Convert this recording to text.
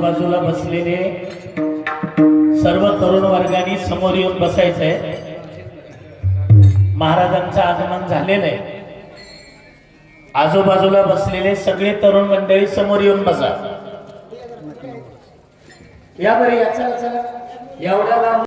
आजूबाजूला बसलेले सर्व तरुण वर्गाने समोर येऊन बसायचंय आहे महाराजांचं आगमन झालेलं आहे आजूबाजूला बसलेले सगळे तरुण मंडळी समोर येऊन बसा या याचा एवढ्या